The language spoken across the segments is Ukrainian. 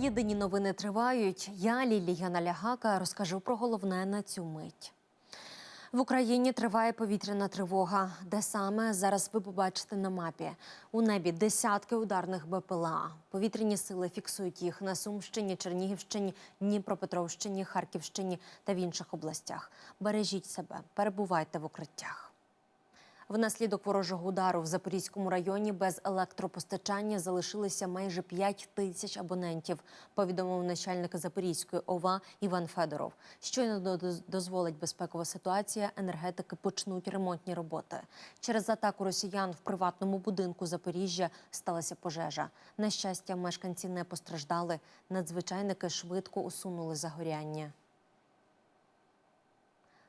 Єдині новини тривають. Я, Лілія Налягака, розкажу про головне на цю мить. В Україні триває повітряна тривога. Де саме зараз ви побачите на мапі? У небі десятки ударних БПЛА. Повітряні сили фіксують їх на Сумщині, Чернігівщині, Дніпропетровщині, Харківщині та в інших областях. Бережіть себе, перебувайте в укриттях. Внаслідок ворожого удару в Запорізькому районі без електропостачання залишилися майже 5 тисяч абонентів. Повідомив начальник Запорізької ОВА Іван Федоров. Щойно доз- дозволить безпекова ситуація, енергетики почнуть ремонтні роботи. Через атаку росіян в приватному будинку Запоріжжя сталася пожежа. На щастя, мешканці не постраждали. Надзвичайники швидко усунули загоряння.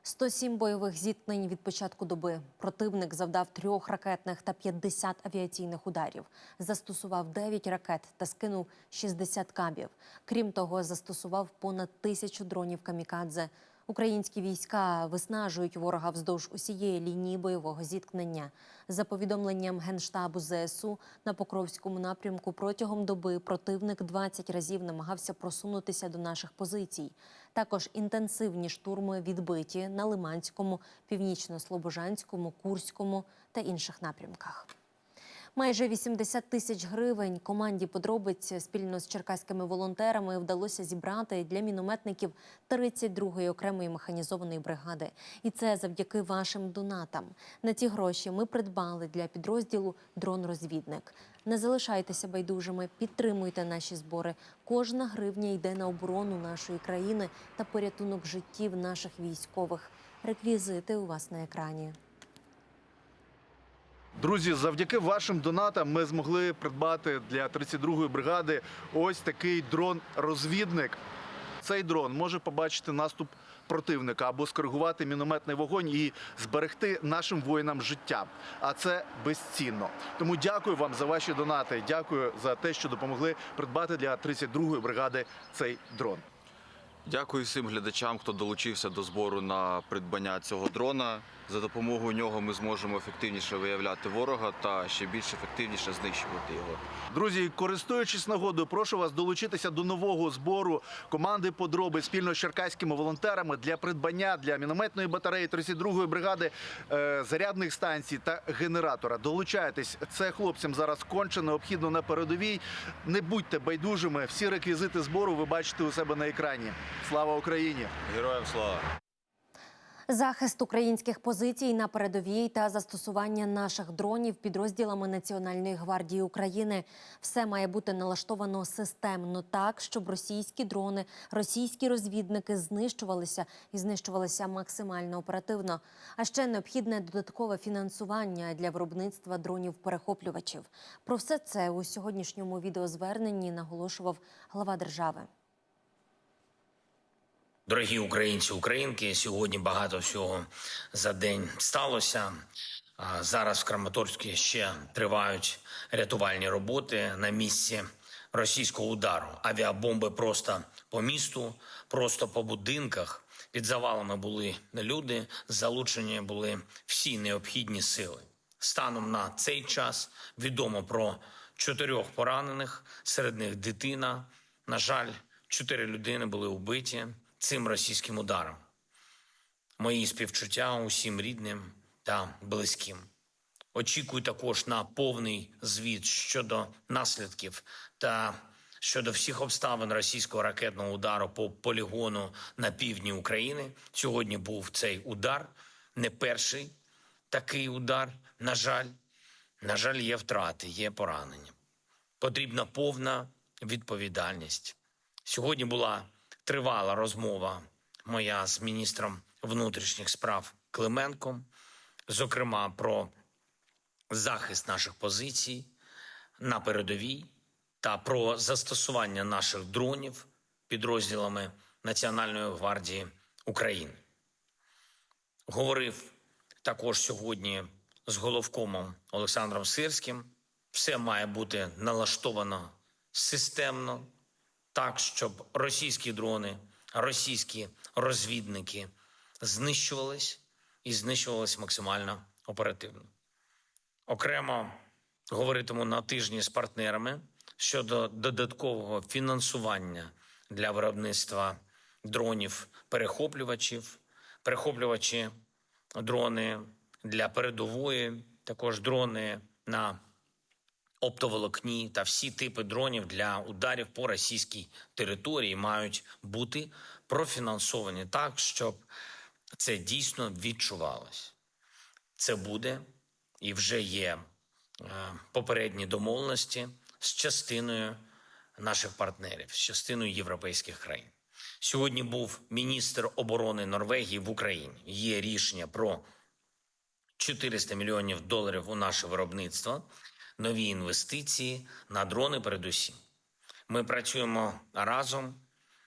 107 бойових зіткнень від початку доби. Противник завдав трьох ракетних та 50 авіаційних ударів. Застосував 9 ракет та скинув 60 кабів. Крім того, застосував понад тисячу дронів камікадзе. Українські війська виснажують ворога вздовж усієї лінії бойового зіткнення. За повідомленням Генштабу ЗСУ на Покровському напрямку протягом доби противник 20 разів намагався просунутися до наших позицій. Також інтенсивні штурми відбиті на Лиманському, Північно-Слобожанському, Курському та інших напрямках. Майже 80 тисяч гривень команді подробиць спільно з черкаськими волонтерами вдалося зібрати для мінометників 32-ї окремої механізованої бригади. І це завдяки вашим донатам. На ці гроші ми придбали для підрозділу дрон-розвідник. Не залишайтеся байдужими, підтримуйте наші збори. Кожна гривня йде на оборону нашої країни та порятунок життів наших військових. Реквізити у вас на екрані. Друзі, завдяки вашим донатам ми змогли придбати для 32-ї бригади ось такий дрон-розвідник. Цей дрон може побачити наступ противника або скоригувати мінометний вогонь і зберегти нашим воїнам життя. А це безцінно. Тому дякую вам за ваші донати. Дякую за те, що допомогли придбати для 32-ї бригади цей дрон. Дякую всім глядачам, хто долучився до збору на придбання цього дрона. За допомогою нього ми зможемо ефективніше виявляти ворога та ще більш ефективніше знищувати його. Друзі, користуючись нагодою, прошу вас долучитися до нового збору команди подроби спільно з черкаськими волонтерами для придбання для мінометної батареї 32-ї бригади е, зарядних станцій та генератора. Долучайтесь, це хлопцям зараз конче необхідно на передовій. Не будьте байдужими. Всі реквізити збору ви бачите у себе на екрані. Слава Україні! Героям слава! Захист українських позицій на передовій та застосування наших дронів підрозділами Національної гвардії України все має бути налаштовано системно так, щоб російські дрони, російські розвідники знищувалися і знищувалися максимально оперативно. А ще необхідне додаткове фінансування для виробництва дронів-перехоплювачів. Про все це у сьогоднішньому відеозверненні наголошував глава держави. Дорогі українці, українки, сьогодні багато всього за день сталося. Зараз в Краматорську ще тривають рятувальні роботи на місці російського удару. Авіабомби просто по місту, просто по будинках. Під завалами були люди, залучені були всі необхідні сили. Станом на цей час відомо про чотирьох поранених, серед них дитина. На жаль, чотири людини були вбиті цим російським ударом. Мої співчуття усім рідним та близьким. Очікую також на повний звіт щодо наслідків та щодо всіх обставин російського ракетного удару по полігону на півдні України. Сьогодні був цей удар, не перший такий удар. На жаль, на жаль, є втрати, є поранення. Потрібна повна відповідальність. Сьогодні була тривала розмова моя з міністром внутрішніх справ Клименком, зокрема про захист наших позицій на передовій та про застосування наших дронів підрозділами Національної гвардії України. Говорив також сьогодні з головкомом Олександром Сирським. Все має бути налаштовано системно, так, щоб російські дрони, російські розвідники знищувались і знищувались максимально оперативно. Окремо говоритиму на тижні з партнерами щодо додаткового фінансування для виробництва дронів перехоплювачів, перехоплювачі дрони для передової, також дрони на оптоволокні та всі типи дронів для ударів по російській території мають бути профінансовані так, щоб це дійсно відчувалось. Це буде і вже є е, попередні домовленості з частиною наших партнерів, з частиною європейських країн. Сьогодні був міністр оборони Норвегії в Україні. Є рішення про 400 мільйонів доларів у наше виробництво, нові інвестиції на дрони. Передусім, ми працюємо разом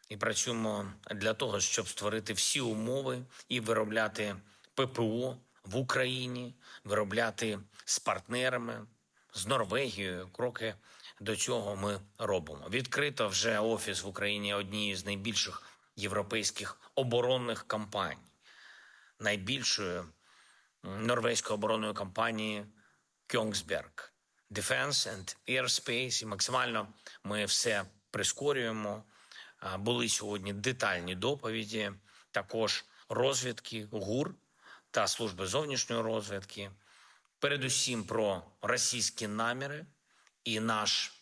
і працюємо для того, щоб створити всі умови і виробляти ППО в Україні, виробляти з партнерами, з Норвегією. Кроки до цього ми робимо. Відкрито вже офіс в Україні однієї з найбільших європейських оборонних компаній, найбільшої норвезької оборонної компанії Kongsberg Defense and Airspace. І максимально ми все прискорюємо. Були сьогодні детальні доповіді, також розвідки ГУР та служби зовнішньої розвідки, передусім про російські наміри і наш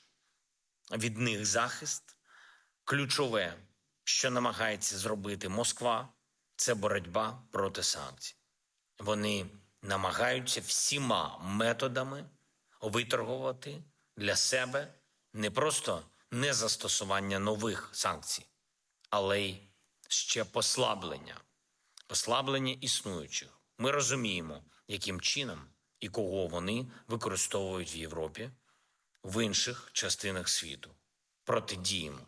від них захист. Ключове, що намагається зробити Москва, це боротьба проти санкцій. Вони намагаються всіма методами виторгувати для себе не просто незастосування нових санкцій, але й ще послаблення, послаблення існуючих. Ми розуміємо, яким чином і кого вони використовують в Європі, в інших частинах світу. Протидіємо.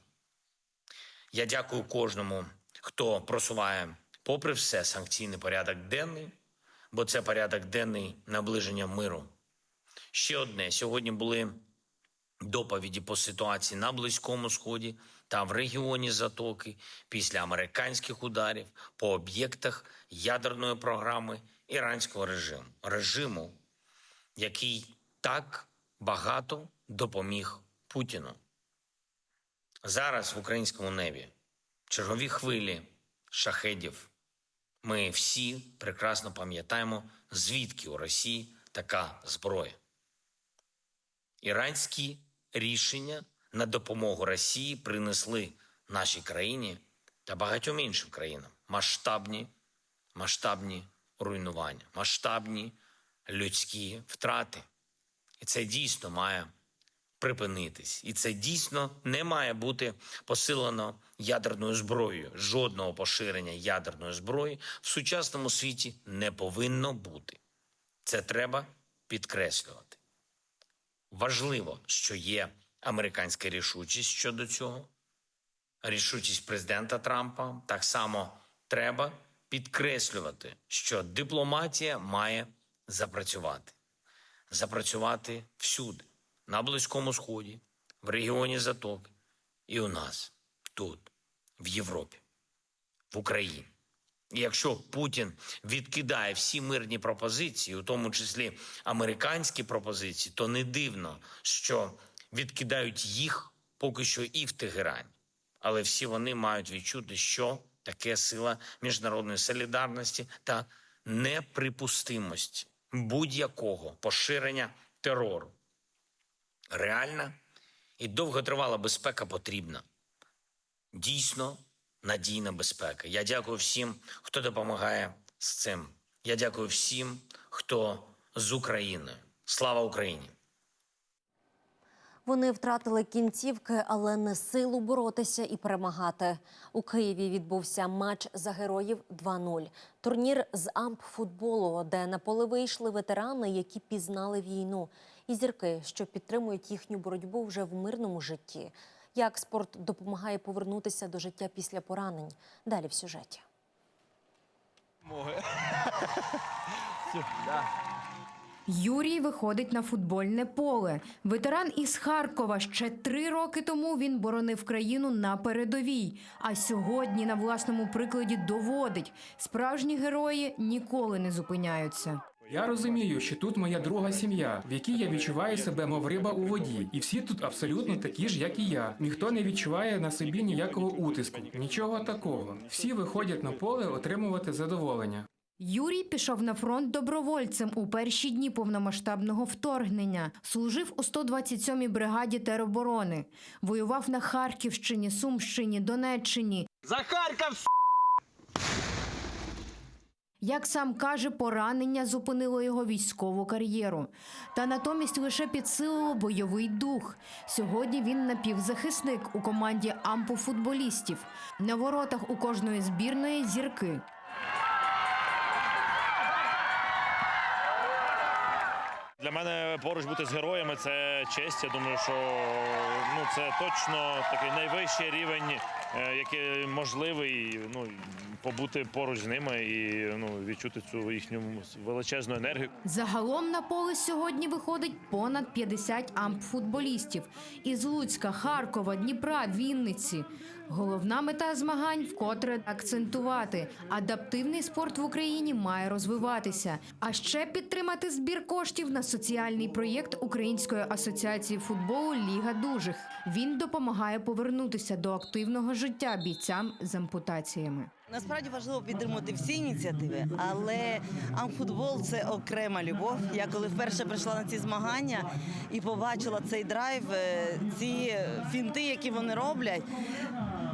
Я дякую кожному, хто просуває, попри все, санкційний порядок денний, бо це порядок денний наближення миру. Ще одне: сьогодні були доповіді по ситуації на Близькому Сході та в регіоні Затоки після американських ударів по об'єктах ядерної програми іранського режиму, режиму, який так багато допоміг Путіну. Зараз в українському небі чергові хвилі шахедів. Ми всі прекрасно пам'ятаємо, звідки у Росії така зброя. Іранські рішення на допомогу Росії принесли нашій країні та багатьом іншим країнам масштабні, масштабні руйнування, масштабні людські втрати. І це дійсно має припинитись. І це дійсно не має бути посилено ядерною зброєю. Жодного поширення ядерної зброї в сучасному світі не повинно бути. Це треба підкреслювати. Важливо, що є американська рішучість щодо цього. Рішучість президента Трампа так само треба підкреслювати, що дипломатія має запрацювати. Запрацювати всюди, на Близькому Сході, в регіоні Затоки і у нас, тут, в Європі, в Україні. Якщо Путін відкидає всі мирні пропозиції, у тому числі американські пропозиції, то не дивно, що відкидають їх поки що і в Тегерані. Але всі вони мають відчути, що таке сила міжнародної солідарності та неприпустимості будь-якого поширення терору. Реальна і довготривала безпека потрібна дійсно надійна безпека. Я дякую всім, хто допомагає з цим. Я дякую всім, хто з Україною. Слава Україні! Вони втратили кінцівки, але не силу боротися і перемагати. У Києві відбувся матч за героїв 2-0. Турнір з ампфутболу, де на поле вийшли ветерани, які пізнали війну, і зірки, що підтримують їхню боротьбу вже в мирному житті. Як спорт допомагає повернутися до життя після поранень? Далі в сюжеті. Юрій виходить на футбольне поле. Ветеран із Харкова. Ще три роки тому він боронив країну на передовій. А сьогодні на власному прикладі доводить: справжні герої ніколи не зупиняються. Я розумію, що тут моя друга сім'я, в якій я відчуваю себе, мов риба у воді, і всі тут абсолютно такі ж, як і я. Ніхто не відчуває на собі ніякого утиску, нічого такого. Всі виходять на поле отримувати задоволення. Юрій пішов на фронт добровольцем у перші дні повномасштабного вторгнення. Служив у 127-й бригаді тероборони. Воював на Харківщині, Сумщині, Донеччині. За Харків! Як сам каже, поранення зупинило його військову кар'єру. Та натомість лише підсилило бойовий дух. Сьогодні він напівзахисник у команді ампофутболістів. На воротах у кожної збірної зірки. Для мене поруч бути з героями це честь. Я думаю, що ну це точно такий найвищий рівень, е, який можливий. Ну побути поруч з ними і ну відчути цю їхню величезну енергію. Загалом на поле сьогодні виходить понад 50 ампфутболістів із Луцька, Харкова, Дніпра, Вінниці. Головна мета змагань вкотре акцентувати. Адаптивний спорт в Україні має розвиватися. А ще підтримати збір коштів на соціальний проєкт Української асоціації футболу Ліга дужих. Він допомагає повернутися до активного життя бійцям з ампутаціями. Насправді важливо підтримувати всі ініціативи, але амфутбол це окрема любов. Я коли вперше прийшла на ці змагання і побачила цей драйв, е, ці фінти, які вони роблять.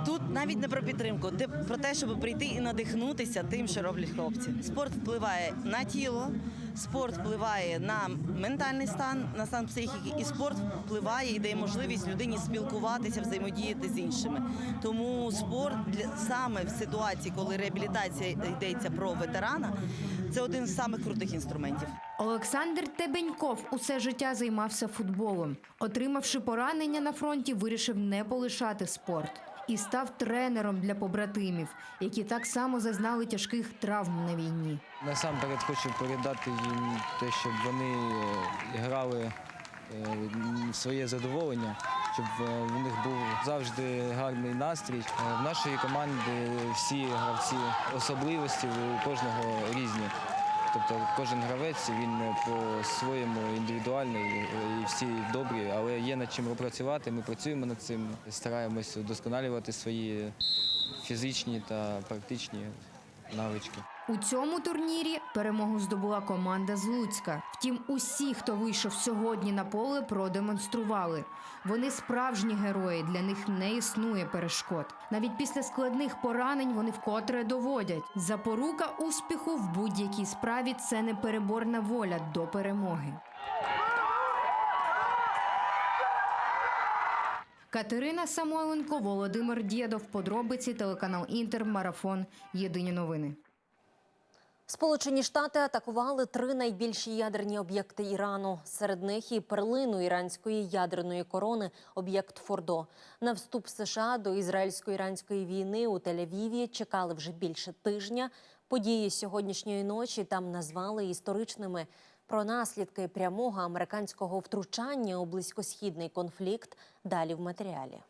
Тут навіть не про підтримку, про те, щоб прийти і надихнутися тим, що роблять хлопці. Спорт впливає на тіло, спорт впливає на ментальний стан, на стан психіки, і спорт впливає і дає можливість людині спілкуватися, взаємодіяти з іншими. Тому спорт для саме в ситуації, коли реабілітація йдеться про ветерана, це один з самих крутих інструментів. Олександр Тебеньков усе життя займався футболом. Отримавши поранення на фронті, вирішив не полишати спорт і став тренером для побратимів, які так само зазнали тяжких травм на війні. Насамперед хочу передати їм те, щоб вони е, грали е, своє задоволення, щоб е, в них був завжди гарний настрій. В нашої команди всі гравці особливості у кожного різні. Тобто кожен гравець він е, по-своєму індивідуальний е, і всі добрі, але є над чим попрацювати. Ми працюємо над цим, стараємось удосконалювати свої фізичні та практичні навички. У цьому турнірі перемогу здобула команда з Луцька. Втім, усі, хто вийшов сьогодні на поле, продемонстрували. Вони справжні герої, для них не існує перешкод. Навіть після складних поранень вони вкотре доводять. Запорука успіху в будь-якій справі це непереборна воля до перемоги. Катерина Самойленко, Володимир Дєдов. Подробиці телеканал Інтер. Марафон. Єдині новини. Сполучені Штати атакували три найбільші ядерні об'єкти Ірану. Серед них і перлину іранської ядерної корони об'єкт Фордо. На вступ США до ізраїльсько-іранської війни у Тель-Авіві чекали вже більше тижня. Події сьогоднішньої ночі там назвали історичними. Про наслідки прямого американського втручання у близькосхідний конфлікт далі в матеріалі.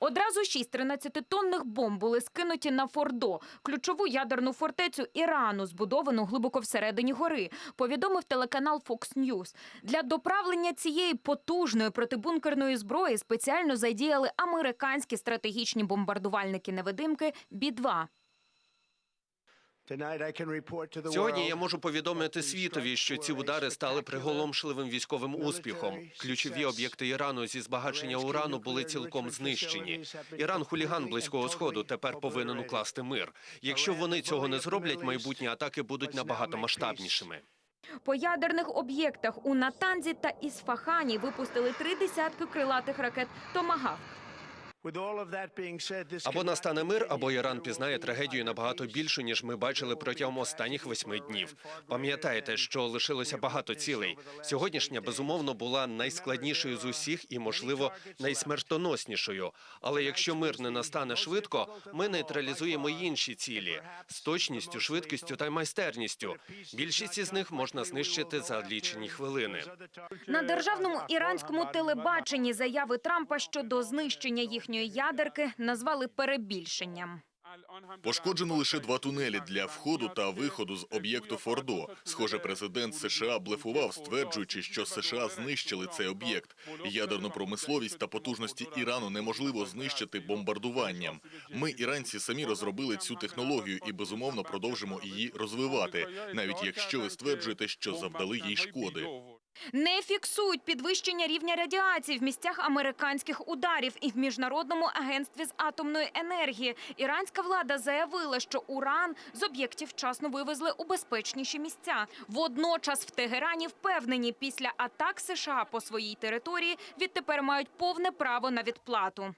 Одразу шість 13-тонних бомб були скинуті на Фордо, ключову ядерну фортецю Ірану, збудовану глибоко всередині гори, повідомив телеканал Fox News. Для доправлення цієї потужної протибункерної зброї спеціально задіяли американські стратегічні бомбардувальники-невидимки Бі-2. Сьогодні я можу повідомити світові, що ці удари стали приголомшливим військовим успіхом. Ключові об'єкти Ірану зі збагачення урану були цілком знищені. Іран хуліган близького сходу тепер повинен укласти мир. Якщо вони цього не зроблять, майбутні атаки будуть набагато масштабнішими. По ядерних об'єктах у Натанзі та Ісфахані випустили три десятки крилатих ракет «Томагавк». Або настане мир, або Іран пізнає трагедію набагато більшу, ніж ми бачили протягом останніх восьми днів. Пам'ятаєте, що лишилося багато цілей. Сьогоднішня безумовно була найскладнішою з усіх і, можливо, найсмертоноснішою. Але якщо мир не настане швидко, ми нейтралізуємо інші цілі з точністю, швидкістю та майстерністю. Більшість із них можна знищити за лічені хвилини. На державному іранському телебаченні заяви Трампа щодо знищення їхньої ядерки назвали перебільшенням. Пошкоджено лише два тунелі для входу та виходу з об'єкту Фордо. Схоже, президент США блефував, стверджуючи, що США знищили цей об'єкт. Ядерну промисловість та потужності Ірану неможливо знищити бомбардуванням. Ми, іранці, самі розробили цю технологію і безумовно продовжимо її розвивати, навіть якщо ви стверджуєте, що завдали їй шкоди. Не фіксують підвищення рівня радіації в місцях американських ударів і в міжнародному агентстві з атомної енергії. Іранська влада заявила, що уран з об'єктів вчасно вивезли у безпечніші місця. Водночас в Тегерані впевнені, після атак США по своїй території відтепер мають повне право на відплату.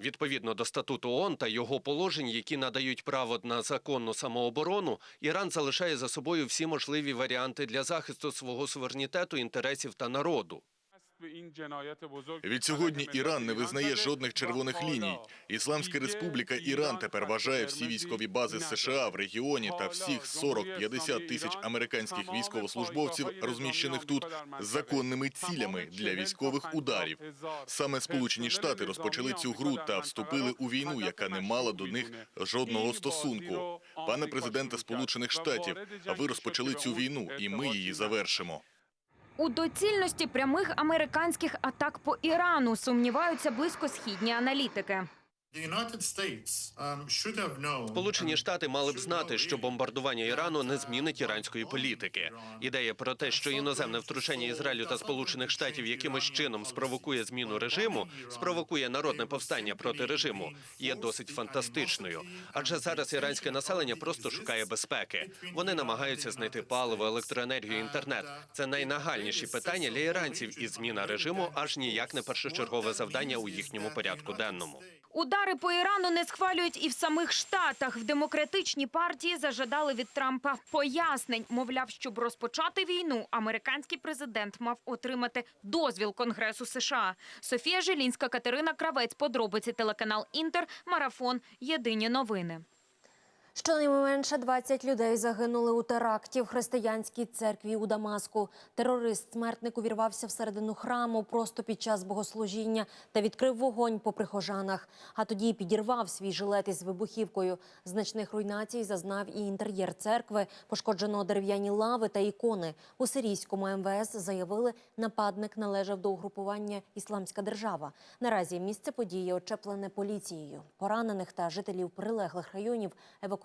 Відповідно до статуту ООН та його положень, які надають право на законну самооборону, Іран залишає за собою всі можливі варіанти для захисту свого суверенітету, інтересів та народу. Відсьогодні Іран не визнає жодних червоних ліній. Ісламська республіка Іран тепер вважає всі військові бази США в регіоні та всіх 40-50 тисяч американських військовослужбовців, розміщених тут, законними цілями для військових ударів. Саме Сполучені Штати розпочали цю гру та вступили у війну, яка не мала до них жодного стосунку. Пане президенте Сполучених Штатів, а ви розпочали цю війну, і ми її завершимо. У доцільності прямих американських атак по Ірану сумніваються близькосхідні аналітики. Сполучені Штати мали б знати, що бомбардування Ірану не змінить іранської політики. Ідея про те, що іноземне втручання Ізраїлю та Сполучених Штатів якимось чином спровокує зміну режиму, спровокує народне повстання проти режиму, є досить фантастичною. Адже зараз іранське населення просто шукає безпеки. Вони намагаються знайти паливо, електроенергію, інтернет. Це найнагальніші питання для іранців, і зміна режиму аж ніяк не першочергове завдання у їхньому порядку денному. Удари по Ірану не схвалюють і в самих Штатах. В демократичній партії зажадали від Трампа пояснень. Мовляв, щоб розпочати війну, американський президент мав отримати дозвіл Конгресу США. Софія Жилінська, Катерина Кравець, подробиці телеканал Інтер, марафон. Єдині новини. Щонайменше 20 людей загинули у теракті в християнській церкві у Дамаску. Терорист-смертник увірвався всередину храму просто під час богослужіння та відкрив вогонь по прихожанах. А тоді підірвав свій жилет із вибухівкою. Значних руйнацій зазнав і інтер'єр церкви. Пошкоджено дерев'яні лави та ікони. У сирійському МВС заявили, нападник належав до угрупування Ісламська держава. Наразі місце події очеплене поліцією. Поранених та жителів прилеглих районів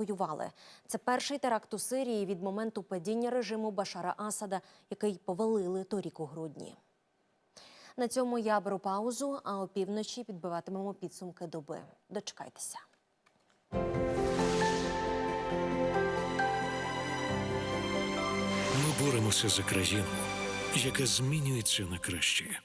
евакуювали. Це перший теракт у Сирії від моменту падіння режиму Башара Асада, який повалили торік у грудні. На цьому я беру паузу, а опівночі підбиватимемо підсумки доби. Дочекайтеся. Ми боремося за країну, яка змінюється на краще.